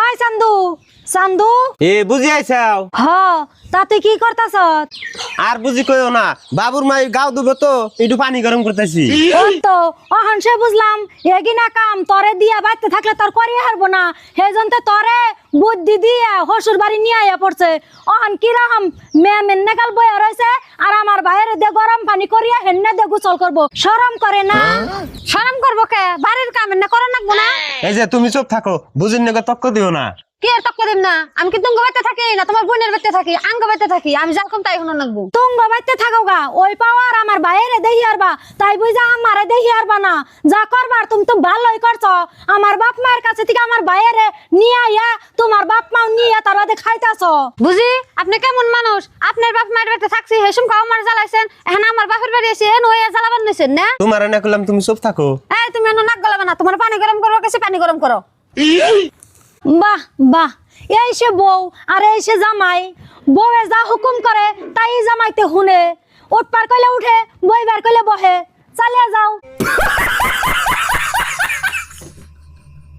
আয় চান্দু চান্দু। এ বুঝি আইসাও হ তা তুই কি করতাছ আর বুঝি কইও না বাবুর মাই গাও দুবে তো একটু পানি গরম করতেছি। তো অহন সে বুঝলাম এগিনা কাম তরে দিয়া বাইতে থাকলে তোর করিয়ে হারবো না। হেজন তো তরে বুদ্ধি দিয়া হসুর বাড়ি নিয়ে আইয়া পড়ছে। অহন কি কীরকম মেয়ে মেন্নে কাল বইয়া রয়েছে আর আমার বাইরে দিয়ে গরম পানি করিয়া হেন্নে দিয়ে গোসল করব। শরম করে না। শরম করব কে? বাড়ির কাম না করে নাকবো না? এই যে তুমি চুপ থাকো বুঝির নাকি তক্ক দিও না। কি আর দিম না? আমি কি তুঙ্গ বাইতে থাকি না তোমার বোনের বাইতে থাকি? আঙ্গ বাইতে থাকি। আমি যেরকম তাই হলো নাকবো তুঙ্গ বাইতে থাকো গা। ওই পাওয়ার আমার বাইরে দেহি আরবা তাই বুঝা আমারে দেহি আরবা না। যা করবার তুমি তো ভালোই করছ। আমার বাপ মায়ের কাছে থেকে আমার বাইরে নিয়ে আইয়া তোমার বাপ মাও নিয়ে তার বাদে খাইতাছো। বুঝি? আপনি কেমন মানুষ? আপনার বাপ মায়ের বাড়িতে থাকছি হেসুম খাও মার জ্বালাইছেন। এখন আমার বাপের বাড়ি এসে এন হয়ে জ্বালাবান নিছেন না? তোমার না করলাম তুমি চুপ থাকো। এই তুমি এনে নাক গলাবে না। তোমার পানি গরম করব কাছে পানি গরম করো। বাহ বাহ। এই সে বউ আর এই সে জামাই। বউয়ে যা হুকুম করে, তাই জামাইতে হুনে উঠবার কইলে উঠে বইবার কইলে বহে।